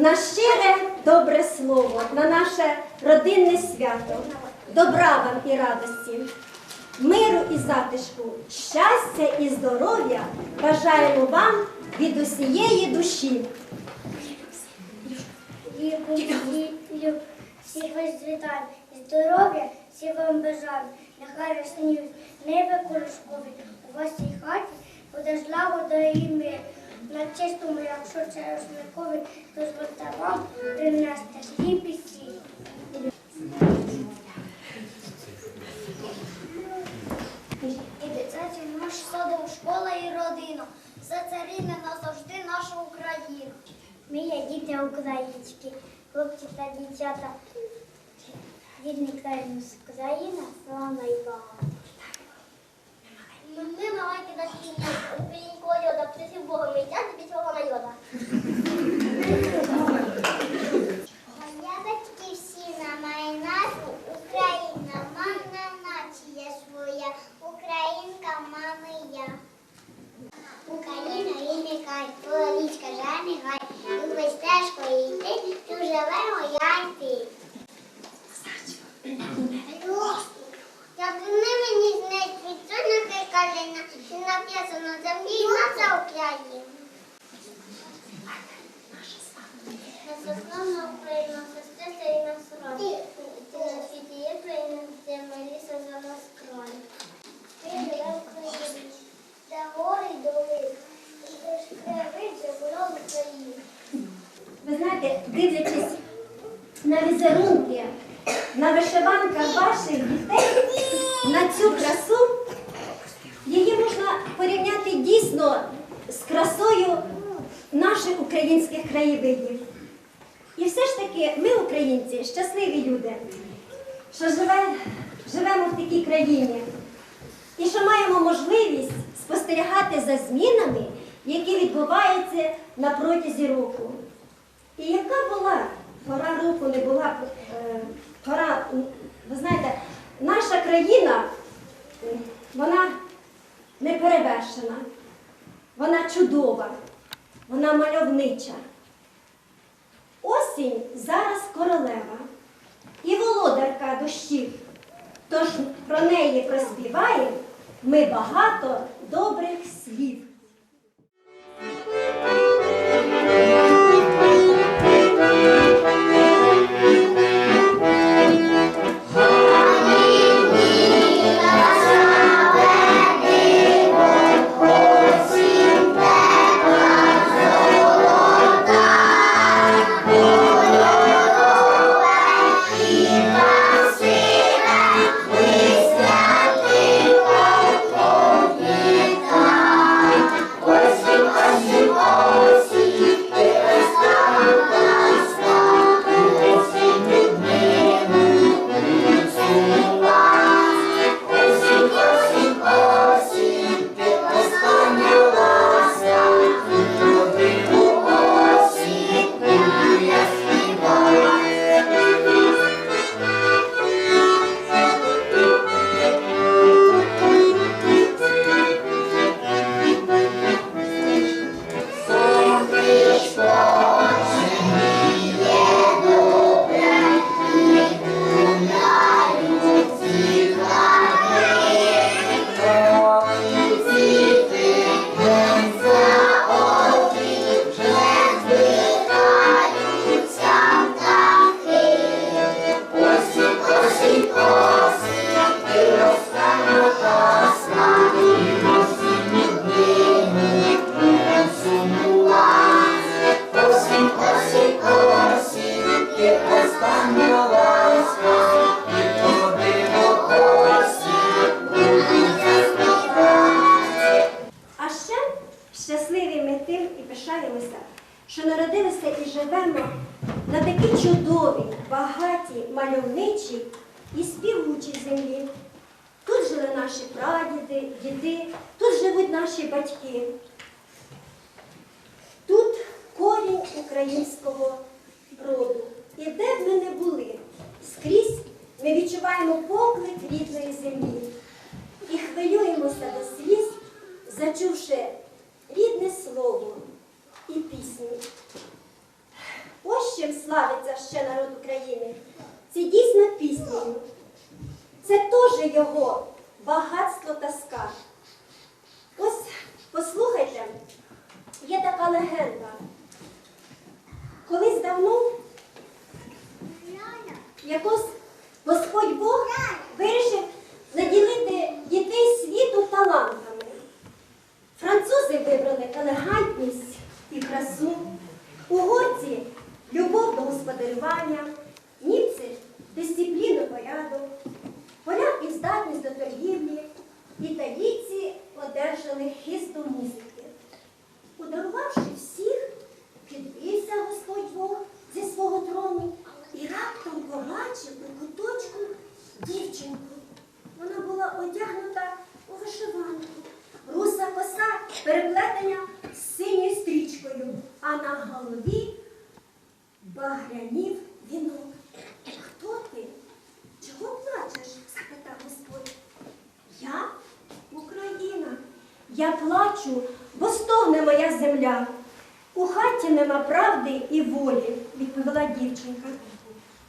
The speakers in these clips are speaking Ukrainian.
на щире добре слово, на наше родинне свято, добра вам і радості, миру і затишку, щастя і здоров'я бажаємо вам від усієї душі. Всіх вас вітаю, здоров'я, всіх вам бажаю, нехай розсніють небо коришкові, у вашій хаті буде слава, вода і мир. На чистому, якщо це рушникові, дозвольте вам принести хліб і сіль. І дитячий наш садок, школа і родина. Все це рідне назавжди наша Україна. Ми є діти українські, хлопці та дівчата. Рідний край у нас Україна, слава і багато. Ми маленькі на сім'ї, українського Богом, і дядь бічого на йода. Моя батьківщина має назву Україна, мамна нація своя, Українка, мами я. Україна не край, твоя річка жани гай, любий стежкою йти, тут я ти. Як вони мені знають відсутники калина, і написано землі наша Україна. Наславна Україна, сестрица і нас род. Ти на світі є країна, де ми ліса за нас край. Ми живемо в країні, де гори й доли, і де ж краєвид, де була Україна. Ви знаєте, дивлячись на візерунки, на вишиванках ваших дітей, на цю красу, її можна порівняти дійсно з красою наших українських краєвидів. І все ж таки ми, українці, щасливі люди, що живе, живемо в такій країні і що маємо можливість спостерігати за змінами, які відбуваються на протязі року. І яка була пора року, не була е, пора, м, ви знаєте, наша країна, м, вона не перевершена, вона чудова, вона мальовнича. Осінь зараз королева і володарка дощів. Тож про неї проспіваємо ми багато добрих слів. Скрізь ми відчуваємо поклик рідної землі і хвилюємося до сліз, зачувши рідне слово і пісню. Ось чим славиться ще народ України. Це дійсна пісня. Це теж його багатство та скарб. Ось послухайте, є така легенда. Колись давно яку Господь Бог вирішив наділити дітей світу талантами. Французи вибрали елегантність і красу, угорці любов до господарювання, німці дисципліну порядок, поляки здатність до торгівлі, італійці одержали хисту музики, подарувавшись. Побачив у куточку дівчинку. Вона була одягнута у вишиванку. Руса коса переплетена з синьою стрічкою, а на голові багрянів вінок. Хто ти? Чого плачеш? запитав Господь. Я Україна. Я плачу, бо стогне моя земля. У хаті нема правди і волі, відповіла дівчинка.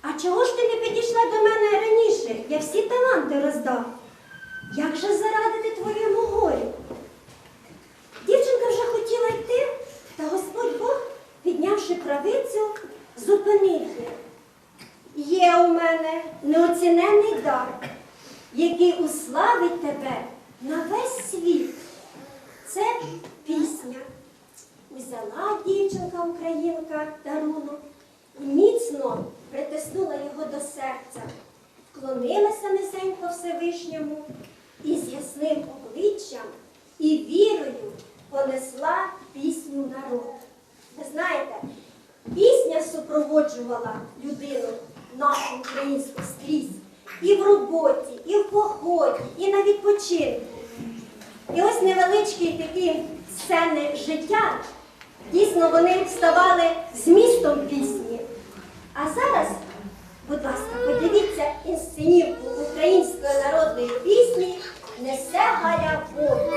А чого ж ти не підійшла до мене раніше? Я всі таланти роздав. Як же зарадити твоєму горю? Дівчинка вже хотіла йти, та Господь Бог, піднявши правицю, зупинив її. Є у мене неоціненний дар, який уславить тебе на весь світ. Це пісня. Узяла дівчинка українка дарунок і міцно притиснула його до серця, вклонилася низенько Всевишньому і з ясним обличчям і вірою понесла пісню в народ. Ви знаєте, пісня супроводжувала людину нашу українську скрізь і в роботі, і в поході, і на відпочинку. І ось невеличкі такі сцени життя, дійсно вони ставали змістом пісні. А зараз, будь ласка, подивіться інсценівку української народної пісні Несе Галя воду.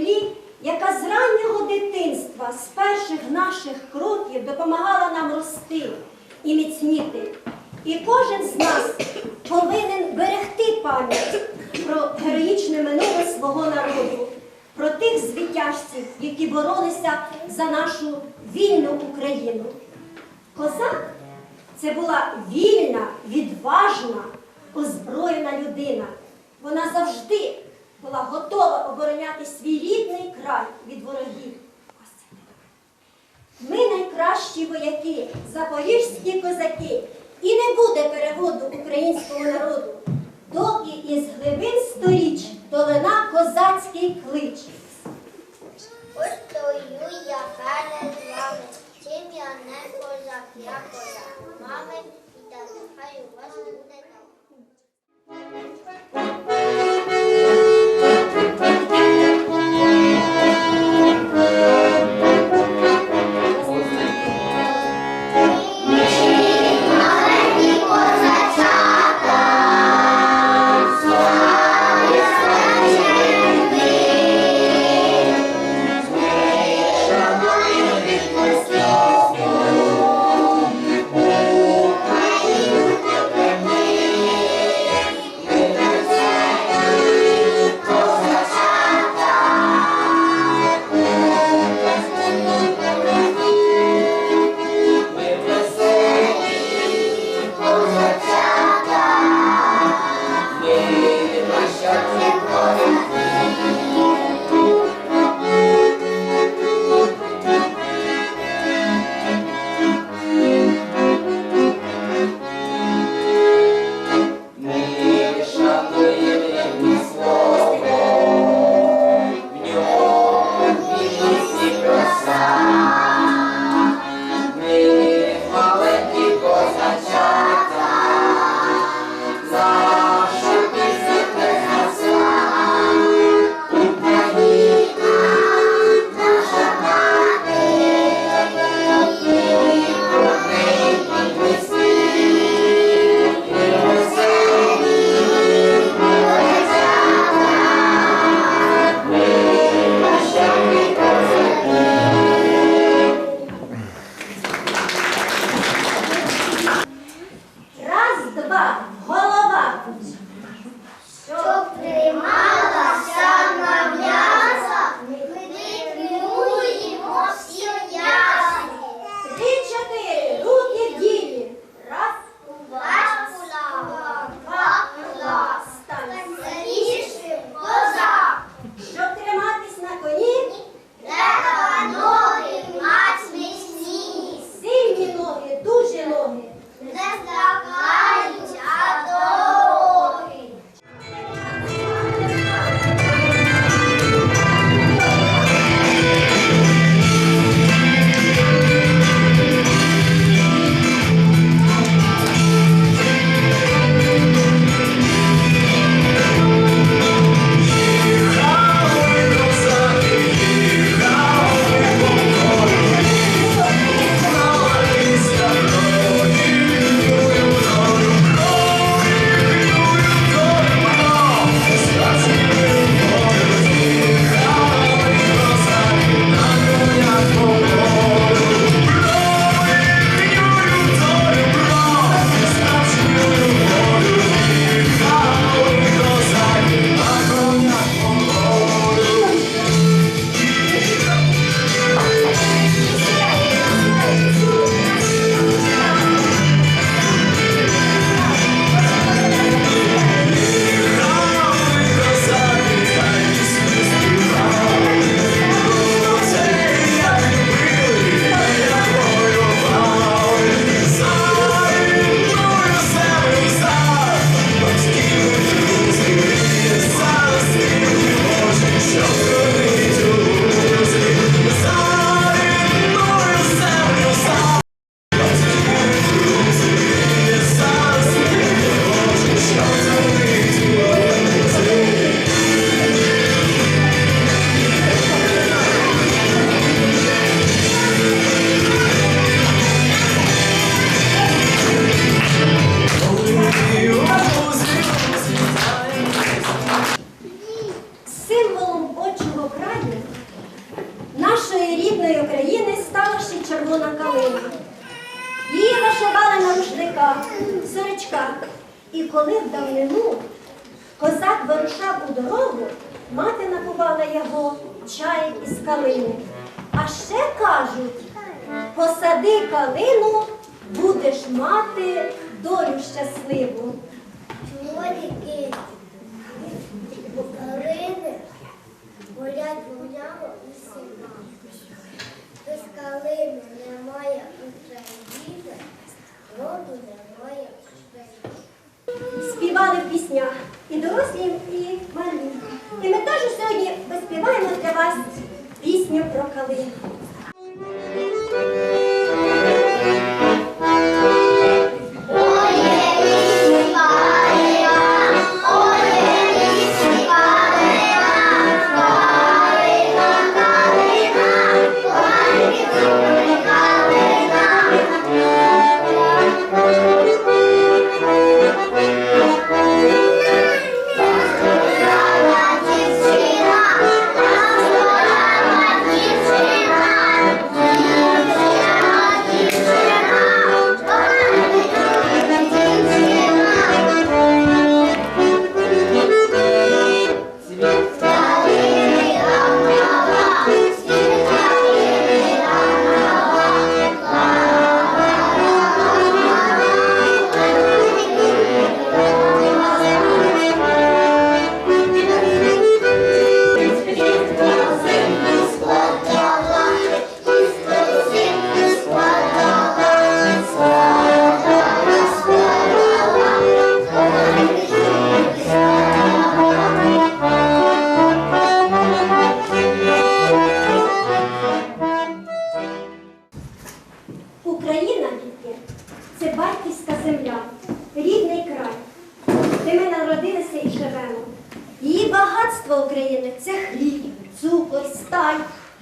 Землі, яка з раннього дитинства, з перших наших кроків допомагала нам рости і міцніти. І кожен з нас повинен берегти пам'ять про героїчне минуле свого народу, про тих звитяжців, які боролися за нашу вільну Україну. Козак це була вільна, відважна, озброєна людина. Вона завжди була готова обороняти свій рідний край від ворогів. Ми найкращі вояки, запоріжські козаки, і не буде переводу українського народу, доки із глибин сторіч долина козацький клич. Ось стою я перед Пісня і дорослі, і малі. І ми теж сьогодні поспіваємо для вас пісню про калину.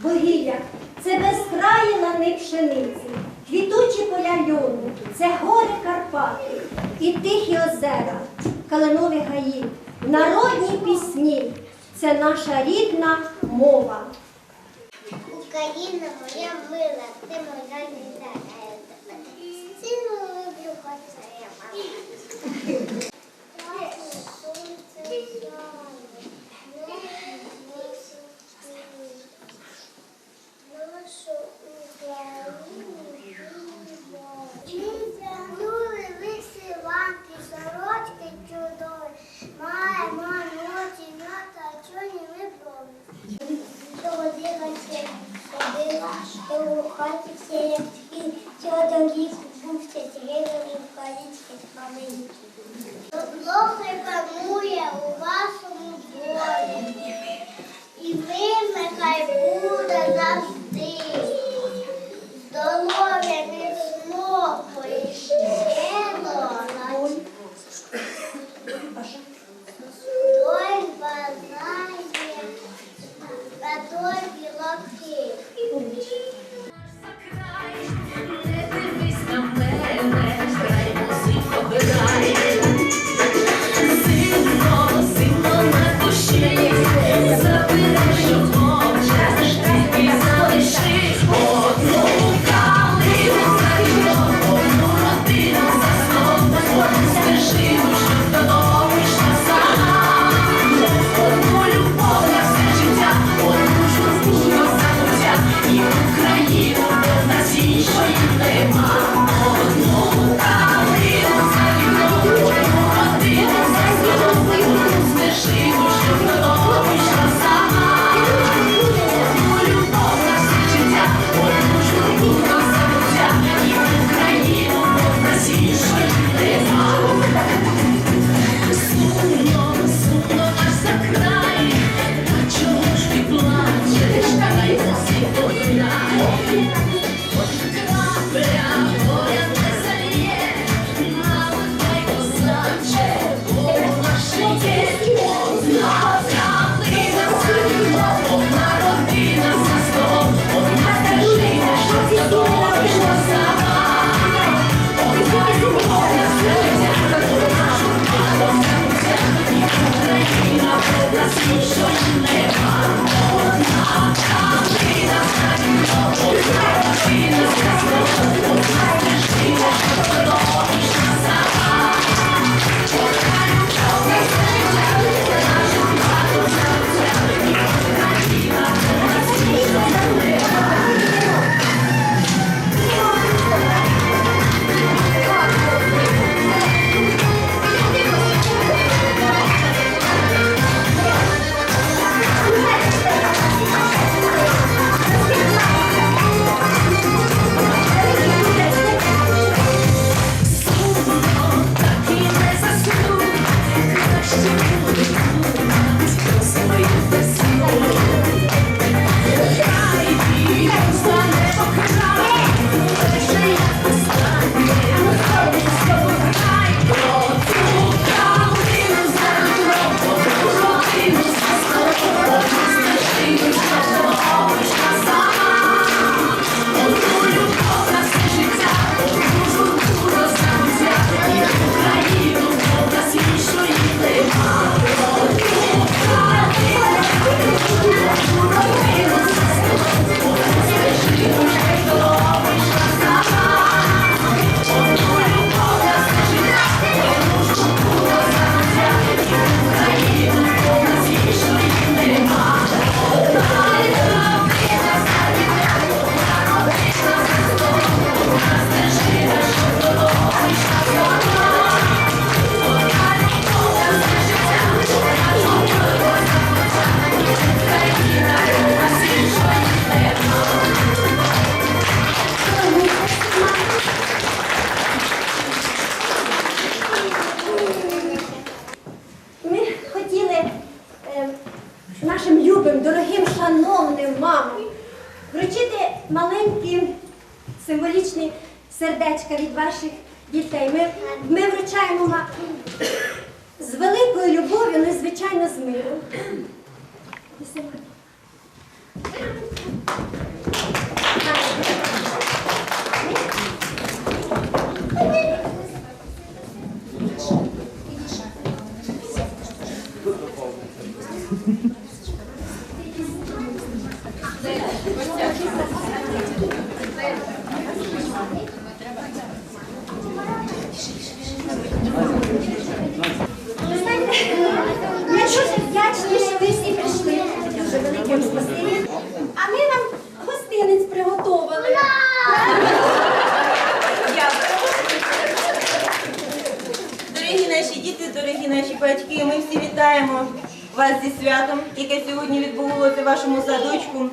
богія, це безкраї лани пшениці, квітучі поля льону, це гори Карпати і тихі озера, калинові гаї, народні пісні, це наша рідна мова. Україна моя мила, ти моя рідна. Сину люблю, хоч я мама. Сонце, ходила, що у хаті всі лягтки, цього ліс бувся, зріли в колічки з маленькі. Лохи дітей. Ми, ми вручаємо вам з великою любов'ю, незвичайно з миром. Ви знаєте, я дуже вдячна, що ви всі прийшли. Дуже велике вам спасибі. А ми вам гостинець приготовили. Дорогі наші діти, дорогі наші батьки, ми всі вітаємо вас зі святом, яке сьогодні відбувалося в вашому садочку.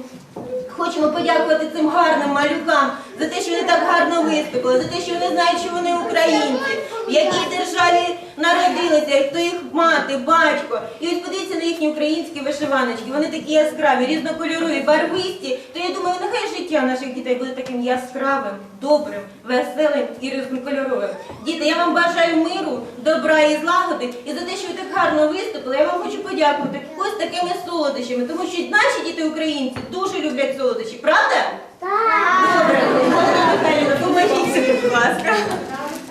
Хочемо подякувати цим гарним малюкам за те, що вони так гарно виступили, за те, що вони знають, що вони українці, в якій державі народилися, хто їх мати, батько. І ось подивіться на їхні українські вишиваночки. Вони такі яскраві, різнокольорові, барвисті. То я думаю, нехай життя наших дітей буде таким яскравим, добрим, веселим і різнокольоровим. Діти, я вам бажаю миру, добра і злагоди. І за те, що ви так гарно виступили, я вам хочу подякувати ось такими солодощами, тому що наші діти українці дуже люблять солодощі, правда? Добре, Галина Михайлівна, поможіть собі, будь ласка.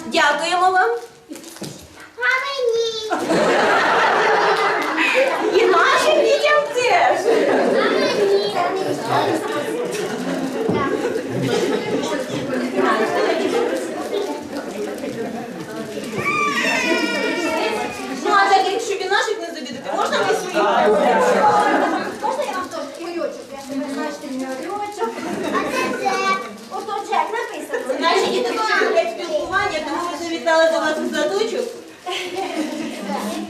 Дякуємо вам. А мені! І нашим дітям теж. А мені! Ну, а так, якщо і наших не завідати, можна ми свої? Можна я вам теж кульочок? Я себе знаєте, не кульочок. А це це! Ото Джек написано. Наші діти дуже люблять спілкування, тому ми завітали до вас у садочок.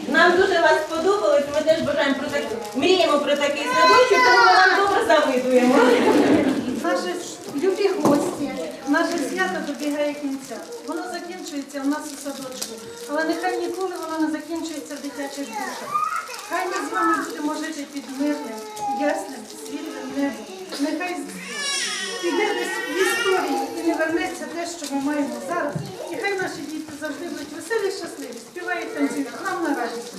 Нам дуже вас сподобалось, ми теж бажаємо про так... мріємо про такий садочок, тому ми вам добре завидуємо. Наші любі гості, наше свято добігає кінця. Воно закінчується у нас у садочку, але нехай ніколи воно не закінчується в дитячих душах. Хай ми з вами будемо жити під мирним, ясним, світлим небом. Нехай піде в історії і не вернеться те, що ми маємо зараз. І хай наші діти завжди будуть веселі, щасливі, співають танцюють нам на радість.